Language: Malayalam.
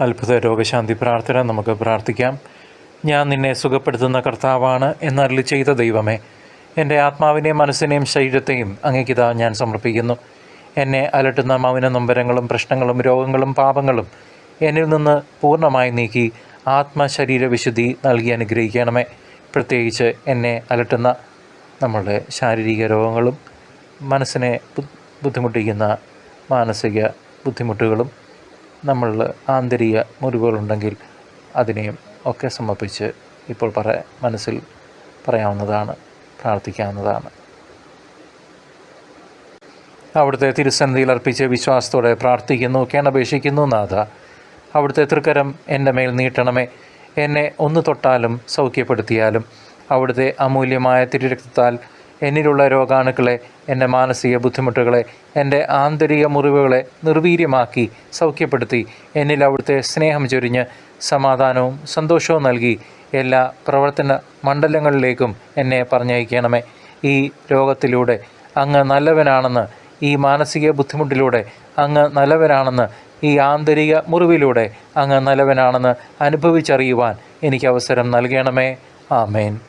അത്ഭുത രോഗശാന്തി പ്രാർത്ഥന നമുക്ക് പ്രാർത്ഥിക്കാം. ഞാൻ നിന്നെ സുഖപ്പെടുത്തുന്ന കർത്താവാണ് എന്നറിൽ ചെയ്ത ദൈവമേ. എന്റെ ആത്മാവിനെയും മനസ്സിനെയും ശരീരത്തെയും അങ്ങേക്കിതാ ഞാൻ സമർപ്പിക്കുന്നു. എന്നെ അലട്ടുന്ന മൗന നൊമ്പരങ്ങളും പ്രശ്നങ്ങളും രോഗങ്ങളും പാപങ്ങളും എന്നിൽ നിന്ന് പൂർണമായി നീക്കി ആത്മശരീര വിശുദ്ധി നൽകി അനുഗ്രഹിക്കണമേ. പ്രത്യേകിച്ച് എന്നെ അലട്ടുന്ന നമ്മളുടെ ശാരീരിക രോഗങ്ങളും മനസ്സിനെ ബുദ്ധിമുട്ടിക്കുന്ന മാനസിക ബുദ്ധിമുട്ടുകളും നമ്മളിൽ ആന്തരിക മുറിവുകളുണ്ടെങ്കിൽ അതിനെയും ഒക്കെ സമർപ്പിച്ച് ഇപ്പോൾ പറ മനസ്സിൽ പറയാവുന്നതാണ് പ്രാർത്ഥിക്കാവുന്നതാണ്. അവിടുത്തെ തിരുസന്ധിയിൽ അർപ്പിച്ച് വിശ്വാസത്തോടെ പ്രാർത്ഥിക്കുന്നു കേണപേക്ഷിക്കുന്നു നാഥ. അവിടുത്തെ തൃക്കരം എന്റെ മേൽ നീട്ടണമേ. എന്നെ ഒന്ന് തൊട്ടാലും സൗഖ്യപ്പെടുത്തിയാലും അവിടുത്തെ അമൂല്യമായ തിരുരക്തത്താൽ എന്നിലുള്ള രോഗാണുക്കളെ എന്റെ മാനസിക ബുദ്ധിമുട്ടുകളെ എന്റെ ആന്തരിക മുറിവുകളെ നിർവീര്യമാക്കി സൗഖ്യപ്പെടുത്തി എന്നിൽ അവിടുത്തെ സ്നേഹം ചൊരിഞ്ഞ് സമാധാനവും സന്തോഷവും നൽകി എല്ലാ പ്രവർത്തന മണ്ഡലങ്ങളിലേക്കും എന്നെ പറഞ്ഞയക്കണമേ. ഈ രോഗത്തിലൂടെ അങ്ങ് നല്ലവനാണെന്ന് ഈ മാനസിക ബുദ്ധിമുട്ടിലൂടെ അങ്ങ് നല്ലവനാണെന്ന് ഈ ആന്തരിക മുറിവിലൂടെ അങ്ങ് നല്ലവനാണെന്ന് അനുഭവിച്ചറിയുവാൻ എനിക്ക് അവസരം നൽകണമേ. ആമേൻ.